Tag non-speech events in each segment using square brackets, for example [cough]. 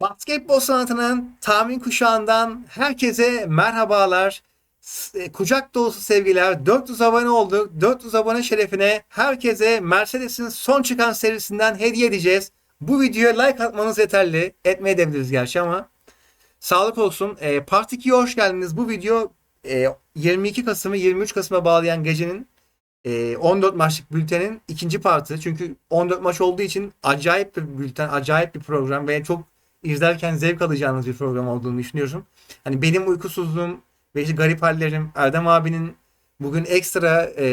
Basketbol sanatının tahmin kuşağından herkese merhabalar. E, Kucak dolusu sevgiler. 400 abone olduk. 400 abone şerefine herkese Mercedes'in son çıkan serisinden hediye edeceğiz. Bu videoya like atmanız yeterli. Etmeyebiliriz gerçi ama. Sağlık olsun. E, Part 2'ye hoş geldiniz. Bu video e, 22 Kasım'ı 23 Kasım'a bağlayan gecenin e, 14 maçlık bültenin ikinci partı. Çünkü 14 maç olduğu için acayip bir bülten, acayip bir program ve çok izlerken zevk alacağınız bir program olduğunu düşünüyorum. Hani benim uykusuzluğum ve işte garip hallerim, Erdem abinin bugün ekstra e,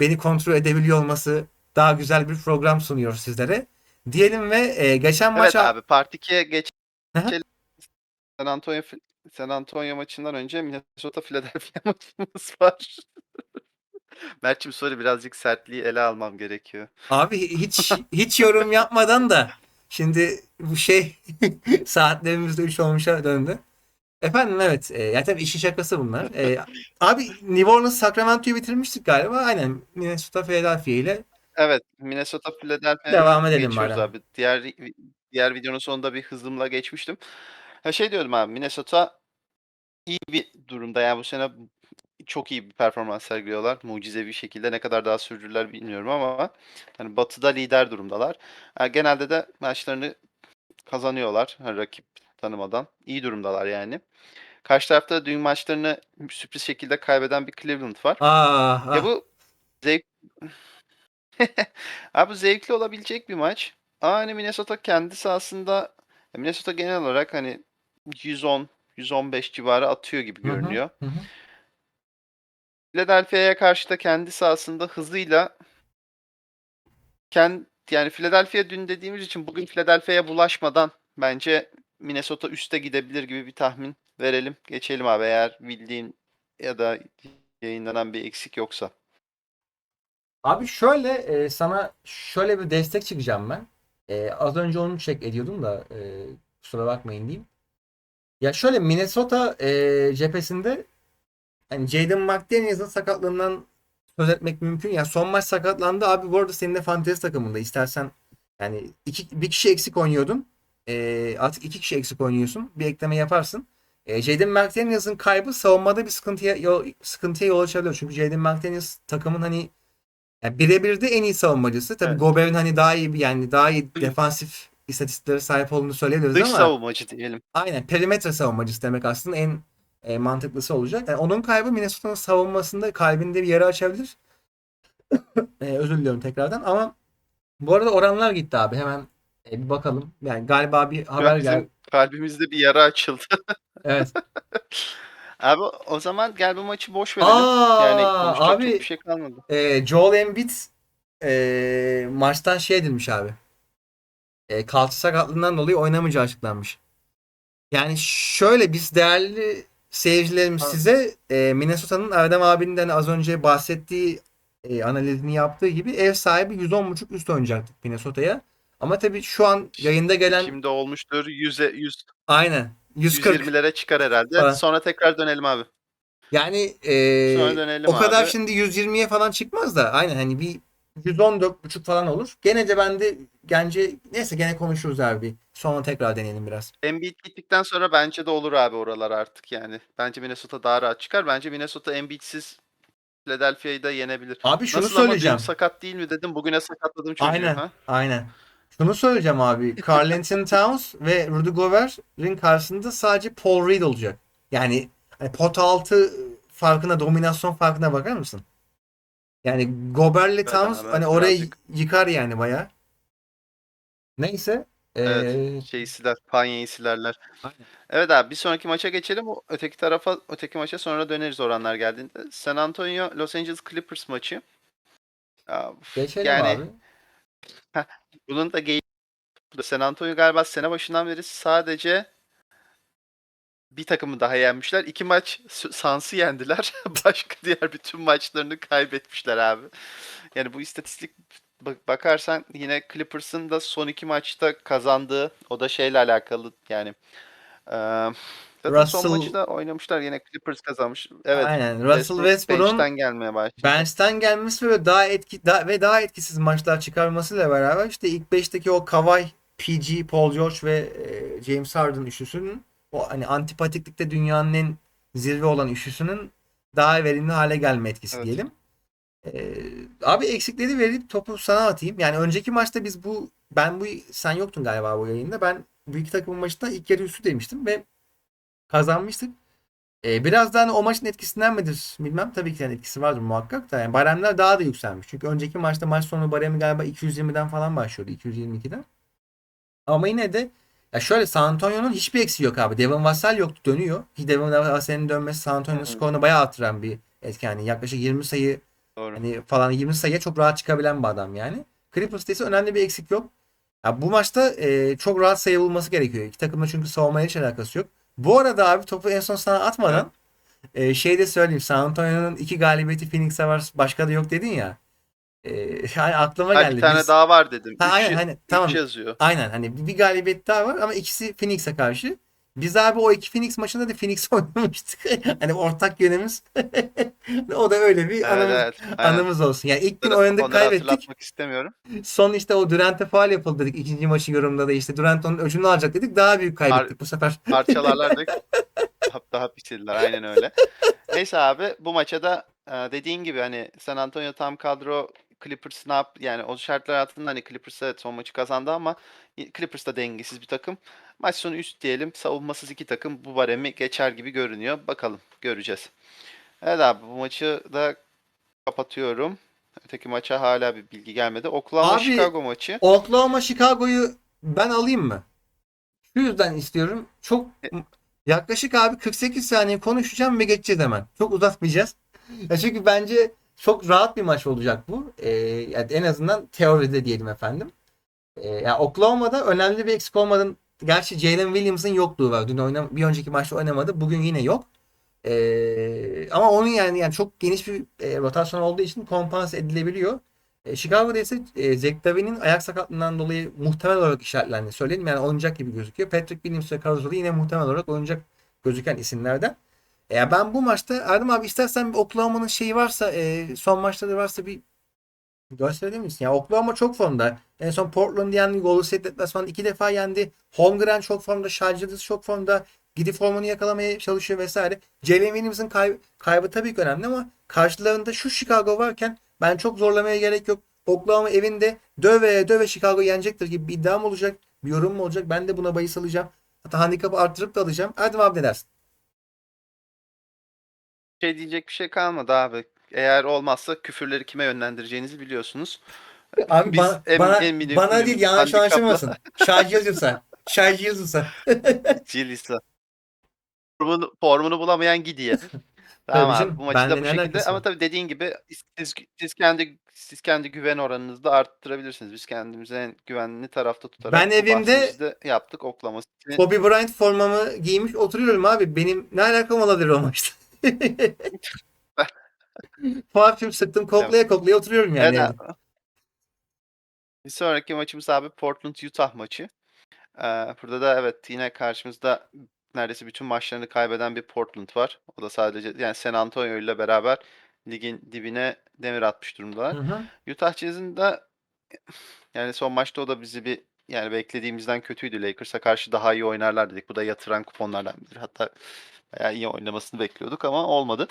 beni kontrol edebiliyor olması daha güzel bir program sunuyor sizlere. Diyelim ve e, geçen Evet maça... abi Part 2'ye geç Hı hı. geçelim. San Antonio San Antonio maçından önce Minnesota Philadelphia [laughs] maçımız var. [laughs] Mert'cim sorry birazcık sertliği ele almam gerekiyor. Abi hiç hiç yorum yapmadan da şimdi bu şey [laughs] saatlerimizde 3 olmuşa döndü. Efendim evet. E, ya tabii işin şakası bunlar. E, [laughs] abi New Orleans Sacramento'yu bitirmiştik galiba. Aynen Minnesota Philadelphia ile Evet Minnesota Philadelphia Devam edelim madem. abi. Diğer diğer videonun sonunda bir hızımla geçmiştim. Ha şey diyordum abi Minnesota iyi bir durumda yani bu sene çok iyi bir performans sergiliyorlar. Mucizevi şekilde ne kadar daha sürdürürler bilmiyorum ama hani Batı'da lider durumdalar. Ha, genelde de maçlarını kazanıyorlar hani rakip tanımadan. İyi durumdalar yani. Karşı tarafta dün maçlarını sürpriz şekilde kaybeden bir Cleveland var. Aa, ah. Ya bu zevk [laughs] Abi bu zevkli olabilecek bir maç. Ama hani Minnesota kendi sahasında Minnesota genel olarak hani 110 115 civarı atıyor gibi Hı hı, görünüyor. hı hı. Philadelphia'ya karşı da kendi sahasında hızıyla kendi yani Philadelphia dün dediğimiz için bugün Philadelphia'ya bulaşmadan bence Minnesota üste gidebilir gibi bir tahmin verelim. Geçelim abi eğer bildiğin ya da yayınlanan bir eksik yoksa. Abi şöyle e, sana şöyle bir destek çıkacağım ben. E, az önce onu check ediyordum da e, kusura bakmayın diyeyim. Ya şöyle Minnesota e, cephesinde hani Jaden McDaniels'ın sakatlığından söz etmek mümkün. Ya son maç sakatlandı abi. Bu arada senin de fantezi takımında istersen yani iki, bir kişi eksik oynuyordun. E, artık iki kişi eksik oynuyorsun. Bir ekleme yaparsın. E, Jaden McDaniels'ın kaybı savunmada bir sıkıntıya yol, sıkıntıya yol açabiliyor. Çünkü Jaden McDaniels takımın hani yani birebir de en iyi savunmacısı. Tabii Evet. Gobert'in hani daha iyi bir yani daha iyi defansif istatistiklere sahip olduğunu söyleyebiliriz Dış ama savunmacı diyelim. aynen perimetre savunmacısı demek aslında en e, mantıklısı olacak. Yani onun kaybı Minnesota'nın savunmasında kalbinde bir yara açabilir. E, özür diliyorum tekrardan ama bu arada oranlar gitti abi. Hemen e, bir bakalım. Yani galiba bir haber geldi. kalbimizde bir yara açıldı. [laughs] Evet. [laughs] Abi o zaman gel bu maçı boş verelim. Aa, yani konuşacak abi çok bir şey kalmadı. e, Joel Embiid e, maçtan şey edilmiş abi. E, kalça sakatlığından dolayı oynamayacağı açıklanmış. Yani şöyle biz değerli seyircilerimiz Ha. size e, Minnesota'nın Erdem abinin de hani az önce bahsettiği e, analizini yaptığı gibi ev sahibi 110.5 üst oynayacaktık Minnesota'ya. Ama tabii şu an yayında gelen Şimdi olmuştur 100'e 100 aynen 140 120'lere çıkar herhalde. falan. Sonra tekrar dönelim abi. Yani e, Sonra dönelim o kadar abi. şimdi 120'ye falan çıkmaz da aynen hani bir 114.5 falan olur. Gene de bende bence neyse gene konuşuruz abi. Sonra tekrar deneyelim biraz. Embiid gittikten sonra bence de olur abi oralar artık yani. Bence Minnesota daha rahat çıkar. Bence Minnesota Embiid'siz Philadelphia'yı da yenebilir. Abi şunu Nasıl söyleyeceğim. sakat değil mi dedim. Bugüne sakatladım çocuğu. Aynen. Ha? Aynen. Şunu söyleyeceğim abi. [laughs] Karl Anthony Towns ve Rudy Gobert'in karşısında sadece Paul Reed olacak. Yani hani pot altı farkına, dominasyon farkına bakar mısın? Yani Gobert'le Evet Towns abi, hani orayı birazcık. yıkar yani baya. Neyse. Evet. Ee, Şeyi siler, Panya'yı silerler. Aynen. Evet abi bir sonraki maça geçelim. O öteki tarafa, öteki maça sonra döneriz oranlar geldiğinde. San Antonio Los Angeles Clippers maçı. Geçelim yani abi. bunun da gey San Antonio galiba sene başından beri sadece bir takımı daha yenmişler. İki maç S- Suns'ı yendiler. [laughs] Başka diğer bütün maçlarını kaybetmişler abi. Yani bu istatistik bak- bakarsan yine Clippers'ın da son iki maçta kazandığı o da şeyle alakalı yani eee zaten son Russell- maçı da oynamışlar yine Clippers kazanmış. Evet. Aynen. Russell Westbrook Westbrook'un bench'ten gelmeye başladı. bench'ten gelmesi ve daha etki daha, ve daha etkisiz maçlar çıkarmasıyla beraber işte ilk 5'teki o Kawhi PG, Paul George ve e, James Harden üçlüsünün o hani antipatiklikte dünyanın en zirve olan üçlüsünün daha verimli hale gelme etkisi Evet. diyelim. Ee, abi eksikleri verip topu sana atayım. Yani önceki maçta biz bu ben bu sen yoktun galiba bu yayında. Ben bu iki takımın maçında ilk yarı üstü demiştim ve kazanmıştık. Ee, biraz daha hani o maçın etkisinden midir bilmem. Tabii ki yani etkisi vardır muhakkak da. Yani baremler daha da yükselmiş. Çünkü önceki maçta maç sonu baremi galiba 220'den falan başlıyordu. 222'den. Ama yine de ya şöyle San Antonio'nun hiçbir eksiği yok abi. Devin Vassell yoktu dönüyor. Ki Devin Vassell'in dönmesi San Antonio Hı hı. skorunu bayağı artıran bir etken. Yani yaklaşık 20 sayı Doğru. Hani falan 20 sayıya çok rahat çıkabilen bir adam yani. Clippers'ta ise önemli bir eksik yok. Ya bu maçta e, çok rahat sayı bulması gerekiyor. İki takımda çünkü savunmaya hiç alakası yok. Bu arada abi topu en son sana atmadan e, şey de söyleyeyim. San Antonio'nun iki galibiyeti Phoenix'e var. Başka da yok dedin ya. E, yani aklıma Ha, geldi. bir tane Biz- daha var dedim. Ha, Üç aynen, hani, üç tamam. yazıyor. Aynen hani bir- galibiyet daha var ama ikisi Phoenix'e karşı. Biz abi o iki Phoenix maçında da Phoenix [laughs] oynamıştık. hani ortak yönümüz. [laughs] o da öyle bir Evet, anımız, evet. Aynen. anımız olsun. Yani ilk gün Onları- oynadık onları kaybettik. hatırlatmak istemiyorum. Son işte o Durant'e faal yapıldı dedik. ikinci maçın yorumunda da işte Durant onun öcünü alacak dedik. Daha büyük kaybettik bu sefer. Parçalarlar da [laughs] daha, daha pisildiler. Aynen öyle. Neyse abi bu maça da e, dediğin gibi hani San Antonio tam kadro Clippers ne yap yani o şartlar altında hani Clippers evet son maçı kazandı ama Clippers da dengesiz bir takım. Maç sonu üst diyelim. Savunmasız iki takım bu baremi geçer gibi görünüyor. Bakalım göreceğiz. Evet abi bu maçı da kapatıyorum. Öteki maça hala bir bilgi gelmedi. Oklahoma Abi- Chicago maçı. Oklahoma Chicago'yu ben alayım mı? Şu yüzden istiyorum. Çok yaklaşık abi 48 saniye konuşacağım ve geçeceğiz hemen. Çok uzatmayacağız. [laughs] Ya çünkü bence çok rahat bir maç olacak bu. Ee, yani en azından teoride diyelim efendim. Ee, yani Oklahoma'da önemli bir eksik olmadığın gerçi Jalen Williams'ın yokluğu var. Dün oynam bir önceki maçta oynamadı. Bugün yine yok. Ee, ama onun yani yani çok geniş bir e, rotasyon olduğu için kompanse edilebiliyor. E, Chicago'da ise e, Zach Davine'in ayak sakatlığından dolayı muhtemel olarak işaretlendi. Söyleyelim yani oynayacak gibi gözüküyor. Patrick Williams ve Lee yine muhtemel olarak oynayacak gözüken isimlerden. E, ben bu maçta Erdem abi istersen bir Oklahoma'nın şeyi varsa e, son maçları varsa bir gösterebilir misin? Ya Oklahoma çok formda. En son Portland yendi. Golden State deplasmanında iki defa yendi. Holmgren çok formda. Gilgeous çok formda. Gidi formunu yakalamaya çalışıyor vesaire. Jalen Williams'ın kay- kaybı tabii ki önemli ama karşılarında şu Chicago varken ben çok zorlamaya gerek yok. Oklahoma evinde döve döve Chicago yenecektir gibi bir iddiam olacak. Bir yorum mu olacak? Ben de buna bahis alacağım. Hatta handikapı arttırıp da alacağım. Erdem abi ne dersin? Şey diyecek bir şey kalmadı abi. Eğer olmazsa küfürleri kime yönlendireceğinizi biliyorsunuz. Abi Biz bana, en- bana, en minimum- bana değil yanlış anlaşılmasın. Shai Gilgeous'a. Shai Gilgeous'a. Cilisa. Formunu, formunu bulamayan Gidi'ye. [laughs] tamam abi canım, bu maçı da bu şekilde ama tabii dediğin gibi siz, siz kendi siz kendi güven oranınızı da arttırabilirsiniz. Biz kendimizi en güvenli tarafta tutarak Ben evimde- yaptık City'nin Kobe Bryant formamı giymiş oturuyorum abi. Benim ne alakam olabilir o maçta? [laughs] Parfüm sıktım koklaya koklaya oturuyorum yani. Evet abi. Bir sonraki maçımız abi Portland Utah maçı. Ee, burada da evet yine karşımızda neredeyse bütün maçlarını kaybeden bir Portland var. O da sadece yani San Antonio ile beraber ligin dibine demir atmış durumdalar. Hı hı. Utah Jazz'ın da yani son maçta o da bizi bir yani beklediğimizden kötüydü. Lakers'a karşı daha iyi oynarlar dedik. Bu da yatıran kuponlardan biri. Hatta bayağı iyi oynamasını bekliyorduk ama olmadı.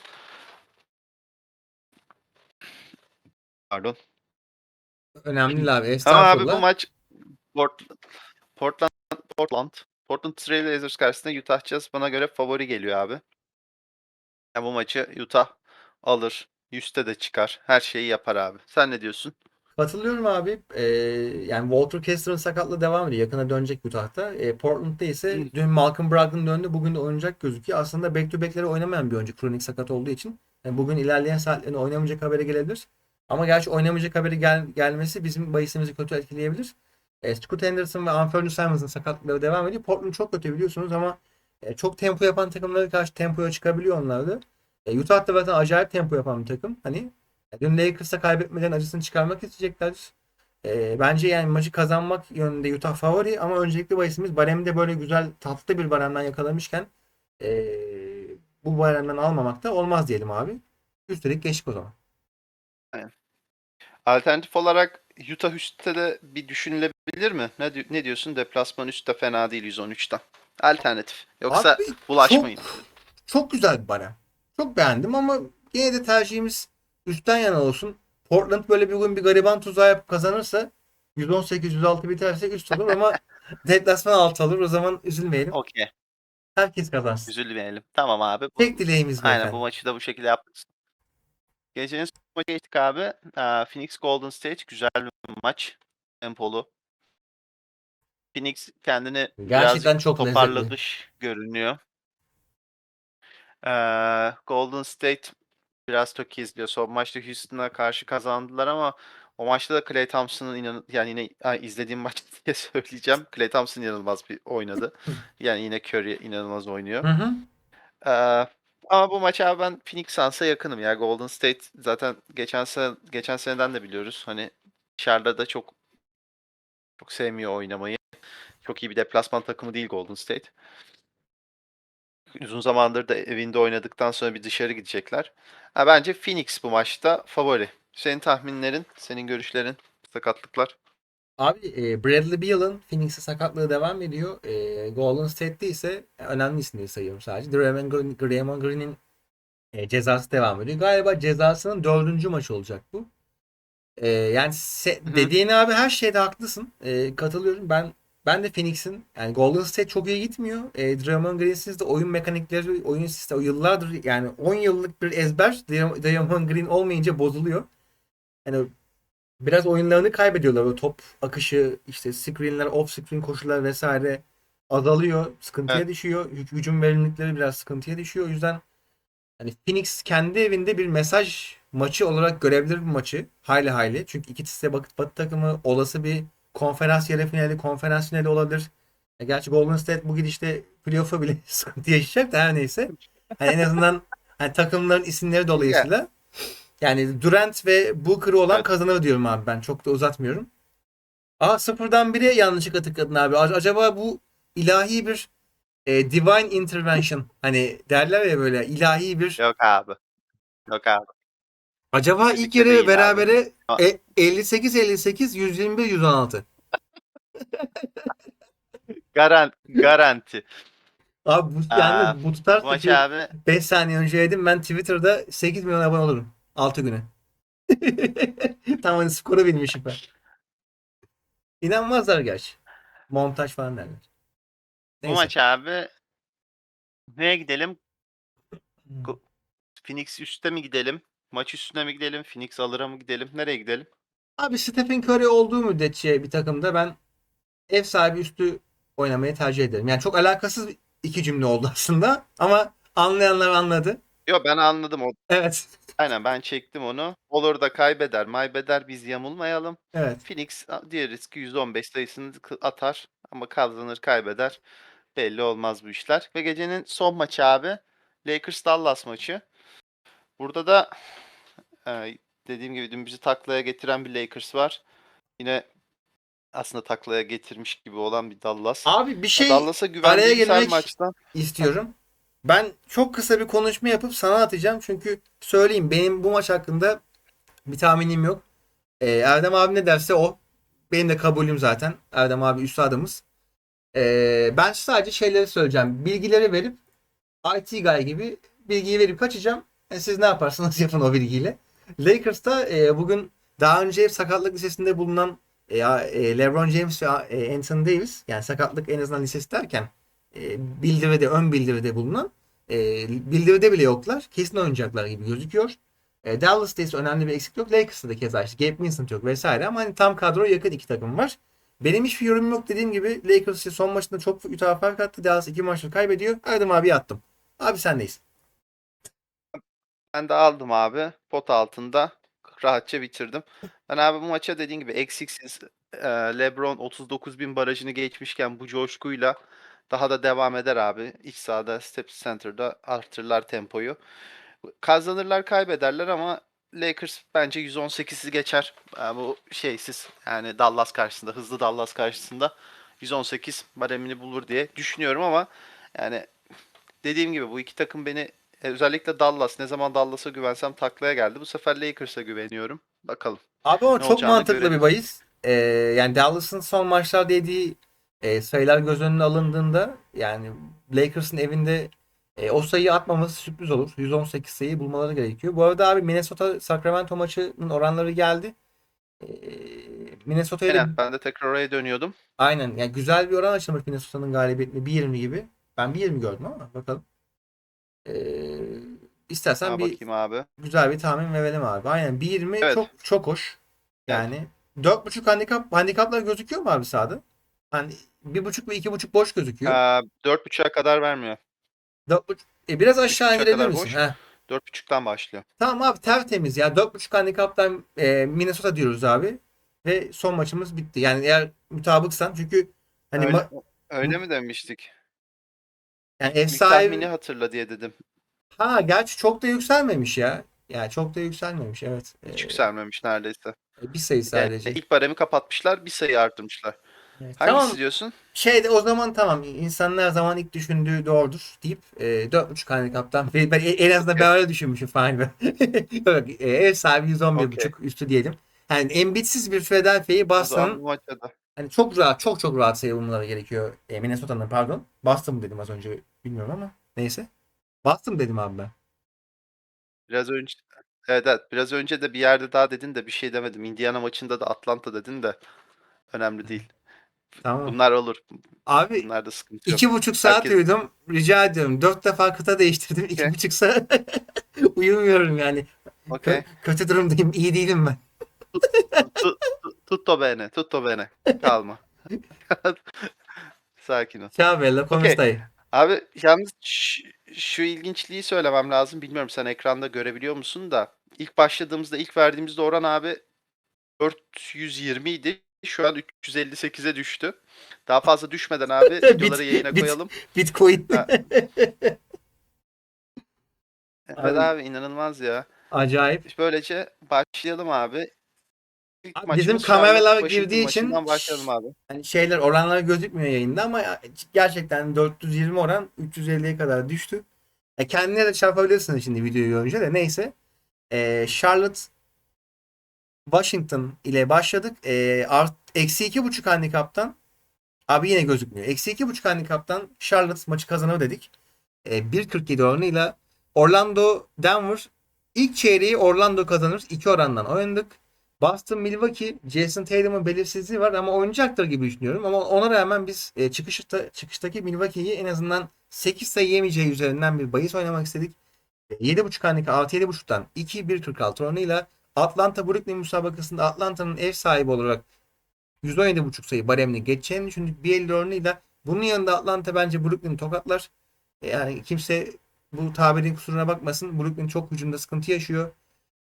Pardon. Önemli değil abi. Ama abi bu maç Portland, Portland, Portland, Portland Trail Blazers karşısında Utah Jazz bana göre favori geliyor abi. Yani bu maçı Utah alır. Üste de çıkar. Her şeyi yapar abi. Sen ne diyorsun? Katılıyorum abi. Ee, yani Walter Kessler'ın sakatlığı devam ediyor. Yakına dönecek Utah'ta. Ee, Portland'da ise dün Malcolm Brogdon döndü. Bugün de oynayacak gözüküyor. Aslında back to back'lere oynamayan bir oyuncu. Kronik sakat olduğu için. Yani bugün ilerleyen saatlerinde oynamayacak haberi gelebilir. Ama gerçi oynamayacak haberi gel- gelmesi bizim bahisimizi kötü etkileyebilir. E, Scoot Henderson ve Anthony Simons'ın sakatlıkları devam ediyor. Portland çok kötü biliyorsunuz ama e, çok tempo yapan takımlara karşı tempoya çıkabiliyor onlar da. E, Utah da zaten acayip tempo yapan bir takım. Hani dün Lakers'a kaybetmeden acısını çıkarmak isteyecekler. E, bence yani maçı kazanmak yönünde Utah favori ama öncelikli bahisimiz baremde böyle güzel tatlı bir baremden yakalamışken e, bu baremden almamak da olmaz diyelim abi. Üstelik geçtik o zaman. Alternatif olarak Utah üstte de bir düşünülebilir mi? Ne, ne diyorsun? Deplasman üstte fena değil 113'ten. Alternatif. Yoksa Abi, bulaşmayın. Çok, çok güzel bir bana. Çok beğendim ama yine de tercihimiz üstten yana olsun. Portland böyle bir gün bir gariban tuzağı yapıp kazanırsa 118-106 biterse üst olur ama [laughs] deplasman alt alır. O zaman üzülmeyelim. Okey. Herkes kazansın. Üzülmeyelim. Tamam abi. Bu- Tek dileğimiz bu Aynen efendim. bu maçı da bu şekilde yaptık. Gecenin son maçı geçtik abi. Aa, Phoenix Golden State güzel bir maç. Tempolu. Phoenix kendini Gerçekten çok lezzetli. toparlamış görünüyor. Ee, Golden State biraz çok izliyor. Son maçta Houston'a karşı kazandılar ama o maçta da Klay Thompson'ın inan yani yine ha, izlediğim maç [laughs] diye söyleyeceğim. Klay Thompson inanılmaz bir oynadı. [laughs] Yani yine Curry inanılmaz oynuyor. Hı hı. Ee, ama bu maça ben Phoenix Suns'a yakınım ya. Golden State zaten geçen sene geçen seneden de biliyoruz. Hani dışarıda da çok çok sevmiyor oynamayı. Çok iyi bir deplasman takımı değil Golden State. Uzun zamandır da evinde oynadıktan sonra bir dışarı gidecekler. Ha, bence Phoenix bu maçta favori. Senin tahminlerin, senin görüşlerin, sakatlıklar. Abi e, Bradley Beal'ın Phoenix'e sakatlığı devam ediyor. E, Golden State'de ise önemli isimleri sayıyorum sadece. Draymond Green, Draymond Green'in e, cezası devam ediyor. Galiba cezasının dördüncü maçı olacak bu. E, yani se- dediğin abi her şeyde haklısın. E, katılıyorum. Ben ben de Phoenix'in yani Golden State çok iyi gitmiyor. E, Draymond Green'siz de oyun mekanikleri, oyun sistemi yıllardır yani 10 yıllık bir ezber Dray- Draymond Green olmayınca bozuluyor. Yani biraz oyunlarını kaybediyorlar. O top akışı, işte screenler, off screen koşular vesaire azalıyor. Sıkıntıya Evet. düşüyor. Hü- Hücum verimlilikleri biraz sıkıntıya düşüyor. O yüzden hani Phoenix kendi evinde bir mesaj maçı olarak görebilir bu maçı. Hayli hayli. Çünkü ikisi de Batı, Batı takımı olası bir konferans yarı finali, konferans finali olabilir. E, gerçi Golden State bu gidişte playoff'a bile [laughs] sıkıntı yaşayacak da her neyse. Hani en azından hani takımların isimleri dolayısıyla yani Durant ve Booker olan kazanır diyorum abi ben. Çok da uzatmıyorum. Aa sıfırdan bire yanlışlıkla tıkladın abi. Acaba bu ilahi bir e, divine intervention hani derler ya böyle ilahi bir Yok abi. Yok abi. Acaba ilk Kesinlikle yarı değil abi. berabere Ha. e, 58 58 121 116. Garanti. Garanti. Abi bu Aa, yani bu Bu tutarsa maç ki abi 5 saniye önce yedim ben Twitter'da 8 milyon abone olurum 6 güne. [laughs] Tam hani skoru bilmişim ben. İnanmazlar gerçi. Montaj falan derler. bu Neyse. maç abi neye gidelim? Hmm. Go- Phoenix üstte mi gidelim? Maç üstüne mi gidelim? Phoenix alır'a mı gidelim? Nereye gidelim? Abi Stephen Curry olduğu müddetçe bir takımda ben ev sahibi üstü oynamayı tercih ederim. Yani çok alakasız iki cümle oldu aslında ama anlayanlar anladı. Yok ben anladım o. Evet. Aynen ben çektim onu. Olur da kaybeder, maybeder biz yamulmayalım. Evet. Phoenix diğer riski 115 sayısını atar ama kazanır kaybeder. Belli olmaz bu işler. Ve gecenin son maçı abi. Lakers Dallas maçı. Burada da e, dediğim gibi dün bizi taklaya getiren bir Lakers var. Yine aslında taklaya getirmiş gibi olan bir Dallas. Abi bir şey Dallas'a araya girmek maçtan istiyorum. Ben çok kısa bir konuşma yapıp sana atacağım. Çünkü söyleyeyim benim bu maç hakkında bir tahminim yok. Ee, Erdem abi ne derse o. Benim de kabulüm zaten. Erdem abi üstadımız. Ee, ben sadece şeyleri söyleyeceğim. Bilgileri verip IT guy gibi bilgiyi verip kaçacağım. E, siz ne yaparsanız yapın o bilgiyle. Lakers'ta e, bugün daha önce sakatlık listesinde bulunan e, e, LeBron James ve e, Anthony Davis yani sakatlık en azından listesi derken e, bildiride ön bildiride bulunan e, bildiride bile yoklar. Kesin oynayacaklar gibi gözüküyor. E, Dallas'ta ise önemli bir eksik yok. Lakers'ta da keza işte Gabe Vincent yok vesaire ama hani tam kadroya yakın iki takım var. Benim hiçbir yorumum yok dediğim gibi Lakers son maçında çok Utah fark attı. Dallas iki maçları kaybediyor. Erdem abi attım. Abi sendeyiz. Ben de aldım abi. Pot altında. Rahatça bitirdim. Ben abi bu maça dediğin gibi eksiksiz e, LeBron 39 bin barajını geçmişken bu coşkuyla daha da devam eder abi. İç sahada Staples Center'da artırırlar tempoyu. Kazanırlar kaybederler ama Lakers bence 118'i geçer. E, bu şeysiz yani Dallas karşısında hızlı Dallas karşısında 118 baremini bulur diye düşünüyorum ama yani dediğim gibi bu iki takım beni e, özellikle Dallas ne zaman Dallas'a güvensem taklaya geldi. Bu sefer Lakers'a güveniyorum. Bakalım. Abi o Ne çok mantıklı görelim. bir bahis. Ee, yani Dallas'ın son maçlarda yediği e, sayılar göz önüne alındığında yani Lakers'ın evinde e, o sayıyı atmaması sürpriz olur. 118 sayı bulmaları gerekiyor. Bu arada abi Minnesota Sacramento maçının oranları geldi. Ee, Minnesota'ya Aynen. Ben de tekrar oraya dönüyordum. aynen yani güzel bir oran açılmış Minnesota'nın galibiyetine 1.20 gibi. Ben 1.20 gördüm ama bakalım. Ee, istersen Ha, bir bakayım abi. güzel bir tahmin verelim abi. Aynen 1.20 Evet. çok çok hoş. Yani 4.5 handikap handikaplar gözüküyor mu abi sahada? Hani 1.5 ve 2.5 boş gözüküyor. Ee, 4.5'a kadar vermiyor. 4.5 e, biraz aşağı 3.5'a indirebilir kadar misin? boş. Heh. 4.5'tan başlıyor. Tamam abi tertemiz ya. 4.5 handikaptan e, Minnesota diyoruz abi. Ve son maçımız bitti. Yani eğer mutabıksan çünkü hani öyle, ma- öyle mi demiştik? Yani ev İlk sahibi hatırla diye dedim. ha gerçi çok da yükselmemiş ya. Yani çok da yükselmemiş evet. Hiç Ee, yükselmemiş neredeyse. bir sayı Yani sadece. ilk baremi kapatmışlar. Bir sayı arttırmışlar. Evet. Hangisi Tamam diyorsun? Şeyde o zaman tamam insanlar zaman ilk düşündüğü doğrudur deyip e, 4.5 handikaptan ben, ben- en azından ben öyle düşünmüşüm falan. [laughs] Yok, e, ev sahibi 111.5 üstü diyelim. Yani embitsiz bir Philadelphia'yı O zaman bu da. hani çok rahat çok çok rahat sayı bulmaları gerekiyor. E, Minnesota'nın pardon. Boston dedim az önce bilmiyorum ama neyse. Boston dedim abi ben. Biraz önce evet, evet, biraz önce de bir yerde daha dedin de bir şey demedim. Indiana maçında da Atlanta dedin de önemli değil. Tamam. Bunlar olur. Abi Bunlarda sıkıntı yok. iki buçuk saat Herkes- uyudum. Rica ediyorum. Dört defa kıta değiştirdim. iki Okey. buçuk saat [laughs] uyumuyorum yani. Okey. Kö- kötü durumdayım. iyi değilim ben. Tu- tu- Tutto bene. Tutto bene. Kalma. [laughs] Sakin ol. Ciao bella, come Okey. stai? Abi yalnız şu, şu ilginçliği söylemem lazım. Bilmiyorum sen ekranda görebiliyor musun da. İlk başladığımızda, ilk verdiğimizde oran abi 420 idi. Şu an 358'e düştü. Daha fazla düşmeden abi [laughs] Bit- videoları yayına bit- koyalım. Bitcoin. Ha. [laughs] Evet Abi- abi inanılmaz ya. Acayip. Böylece başlayalım abi. Abi bizim kameralar girdiği için- başlayalım abi. Hani şeyler oranlar gözükmüyor yayında ama gerçekten 420 oran 350'ye kadar düştü. E kendine de çarpabilirsiniz şimdi videoyu görünce de neyse. E, Charlotte Washington ile başladık. E, art, eksi iki buçuk handikaptan abi yine gözükmüyor. Eksi iki buçuk handikaptan Charlotte maçı kazanır dedik. E, 1.47 oranıyla Orlando Denver ilk çeyreği Orlando kazanır. 2 orandan oynadık. Boston Milwaukee Jason Tatum'un belirsizliği var ama oynayacaktır gibi düşünüyorum. Ama ona rağmen biz e, çıkışta, çıkıştaki Milwaukee'yi en azından 8 sayı yemeyeceği üzerinden bir bahis oynamak istedik. E, 7.5 handikap artı 7.5'tan 2-1.46 oranıyla Atlanta Brooklyn müsabakasında Atlanta'nın ev sahibi olarak 117.5 sayı baremini geçeceğini düşündük. 1.50 oranıyla bunun yanında Atlanta bence Brooklyn'i tokatlar. E, Yani kimse bu tabirin kusuruna bakmasın. Brooklyn çok hücumda sıkıntı yaşıyor.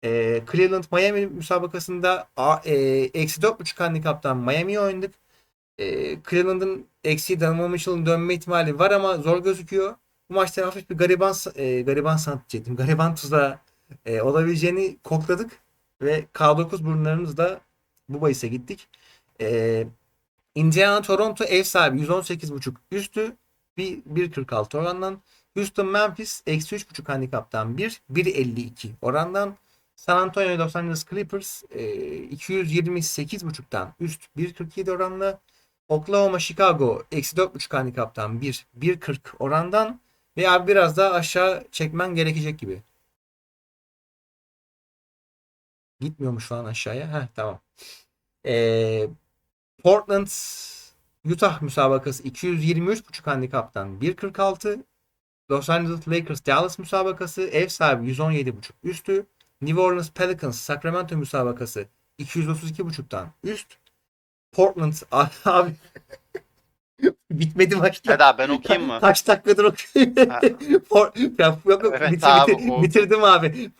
E, Cleveland Miami müsabakasında e, eksi 4.5 handikaptan Miami'ye oynadık. E, Cleveland'ın eksi Donovan Mitchell'ın dönme ihtimali var ama zor gözüküyor. Bu maçta hafif bir gariban e, gariban sanat diyecektim. [laughs] Gariban tuzağı e, olabileceğini kokladık ve K9 burunlarımızla bu bahise gittik. E, Indiana Toronto ev sahibi 118.5 üstü bir 1.46 orandan. Houston Memphis eksi 3.5 handikaptan 1 1.52 orandan. San Antonio Los Angeles Clippers e, 228.5'tan üst 1.47 oranla. Oklahoma Chicago eksi 4.5 handikaptan 1 1.40 orandan. Ve abi biraz daha aşağı çekmen gerekecek gibi. Gitmiyormuş falan aşağıya. Heh tamam. Ee, Portland Utah müsabakası 223.5 handikaptan 1.46. Los Angeles Lakers Dallas müsabakası ev sahibi 117.5 üstü. New Orleans Pelicans Sacramento müsabakası 232.5'tan üst. Portland [laughs] abi bitmedi maçlar. Hadi abi ben okuyayım mı? Kaç dakikadır. Ha. Ya, yok, yok, Evet bitir- abi, bitir- o- bitirdim abi.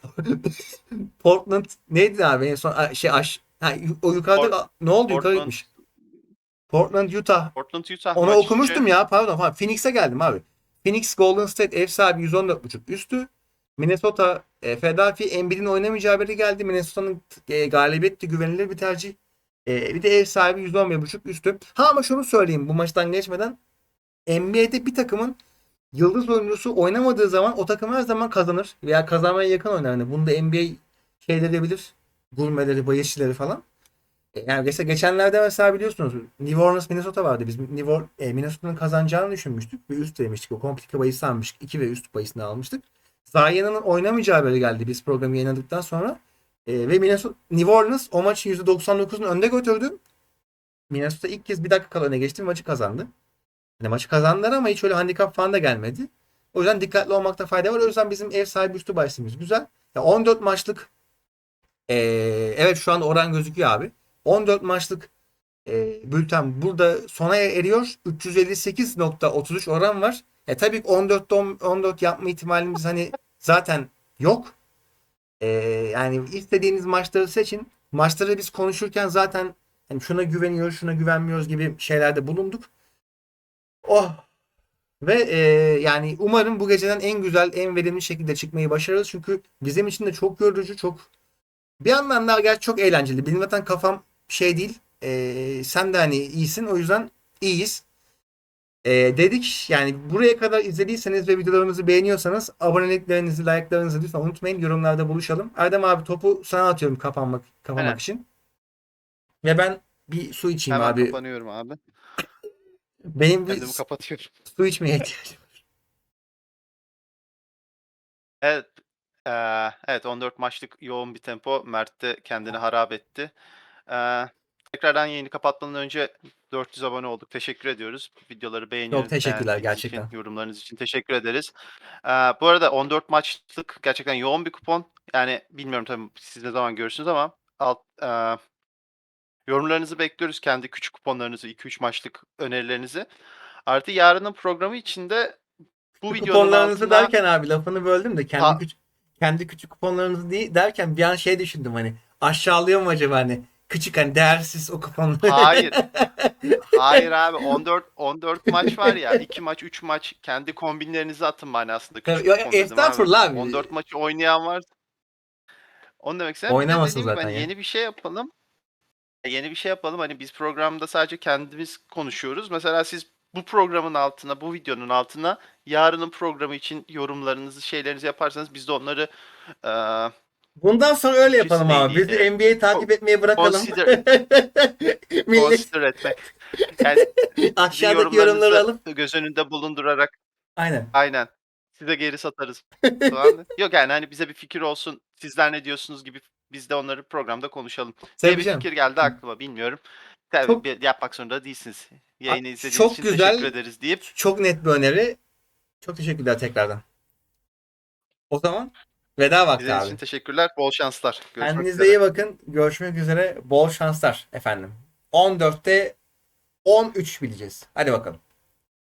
Portland neydi abi en son şey aş ha, o yukarıda ne oldu yukarı Portland- gitmiş. Portland Utah. Portland Utah Onu okumuştum ya pardon falan. Phoenix'e geldim abi. Phoenix Golden State ev sahibi 114.5 üstü. Minnesota e, Philadelphia Embiid'in oynamayacağı haberi geldi. Minnesota'nın e, galibiyeti güvenilir bir tercih. E, bir de ev sahibi 111.5 üstü. Ha ama şunu söyleyeyim bu maçtan geçmeden. NBA'de bir takımın yıldız oyuncusu oynamadığı zaman o takım her zaman kazanır veya kazanmaya yakın oynar. Yani bunu da NBA şey edebilir. gurmeleri, bayışçıları falan. E, Yani mesela geçenlerde mesela biliyorsunuz New Orleans Minnesota vardı. Biz New Or- e, Minnesota'nın kazanacağını düşünmüştük ve üst demiştik. O komplike bahis almıştık. 2 ve üst bahisini almıştık. Zayia'nın oynamayacağı haberi geldi biz programı yayınladıktan sonra. E, ve Minnesota, New Orleans o maçı %99'un önde götürdü. Minnesota ilk kez bir dakika kala öne geçti maçı kazandı. Yani maçı kazandılar ama hiç öyle handikap falan da gelmedi. O yüzden dikkatli olmakta fayda var. O yüzden bizim ev sahibi üstü bahisimiz güzel. Ya 14 maçlık e, evet şu an oran gözüküyor abi. 14 maçlık e, bülten burada sona eriyor. 358.33 oran var. E tabii ki 14'te 14 yapma ihtimalimiz hani zaten yok. E, yani istediğiniz maçları seçin. Maçları biz konuşurken zaten hani şuna güveniyoruz, şuna güvenmiyoruz gibi şeylerde bulunduk. Oh. Ve e, yani umarım bu geceden en güzel, en verimli şekilde çıkmayı başarırız. Çünkü bizim için de çok yorucu, çok bir yandan da gerçi çok eğlenceli. Benim zaten kafam şey değil. E, sen de hani iyisin. O yüzden iyiyiz. E, dedik yani buraya kadar izlediyseniz ve videolarımızı beğeniyorsanız aboneliklerinizi, like'larınızı lütfen unutmayın. Yorumlarda buluşalım. Erdem abi topu sana atıyorum kapanmak kapamak Aynen. için. Ve ben bir su içeyim Hemen abi. kapanıyorum abi. Benim bir Kendimi kapatıyorum. su içmeye ihtiyacım var. Evet. eee, evet 14 maçlık yoğun bir tempo. Mert de kendini harap etti. Eee, tekrardan yayını kapatmadan önce 400 abone olduk. Teşekkür ediyoruz. Videoları beğeniyoruz. teşekkürler, beğendiğiniz gerçekten. Için, yorumlarınız için teşekkür ederiz. Eee, bu arada 14 maçlık gerçekten yoğun bir kupon. Yani bilmiyorum tabii siz ne zaman görürsünüz ama alt, eee, yorumlarınızı bekliyoruz. Kendi küçük kuponlarınızı, 2-3 maçlık önerilerinizi. Artı yarının programı içinde bu videonun kuponlarınızı altına derken abi lafını böldüm de kendi Ha. küçük kendi küçük kuponlarınızı değil derken bir an şey düşündüm hani aşağılıyor mu acaba hani küçük hani değersiz o kuponları. Hayır. [laughs] Hayır abi 14 14 maç var ya 2 maç 3 maç kendi kombinlerinizi atın bana aslında küçük dedim estağfurullah abi. 14 maçı oynayan var. Onu demek istedim. Oynamasın zaten hani ya. yeni bir şey yapalım. Yeni bir şey yapalım. Hani biz programda sadece kendimiz konuşuyoruz. Mesela siz bu programın altına, bu videonun altına yarının programı için yorumlarınızı, şeylerinizi yaparsanız biz de onları eee Bundan sonra öyle yapalım abi. Biz de? NBA'yi takip etmeye bırakalım. Consider- [laughs] Millet consider etmek. Yani [laughs] aşağıdaki yorumları alıp göz önünde bulundurarak aynen. aynen size geri satarız. [laughs] falan. Yok yani hani bize bir fikir olsun. Sizler ne diyorsunuz gibi biz de onları programda konuşalım. diye Tabii bir canım. fikir geldi aklıma bilmiyorum. Tabii Çok- bir- yapmak zorunda değilsiniz. Yayını A- izlediğiniz çok için güzel. teşekkür ederiz deyip Çok net bir öneri. Çok teşekkürler tekrardan. O zaman veda vakti izlediğiniz abi. için teşekkürler. Bol şanslar. Görüşmek Kendinize üzere. iyi bakın. Görüşmek üzere. Bol şanslar efendim. 14'te 13 bileceğiz. Hadi bakalım.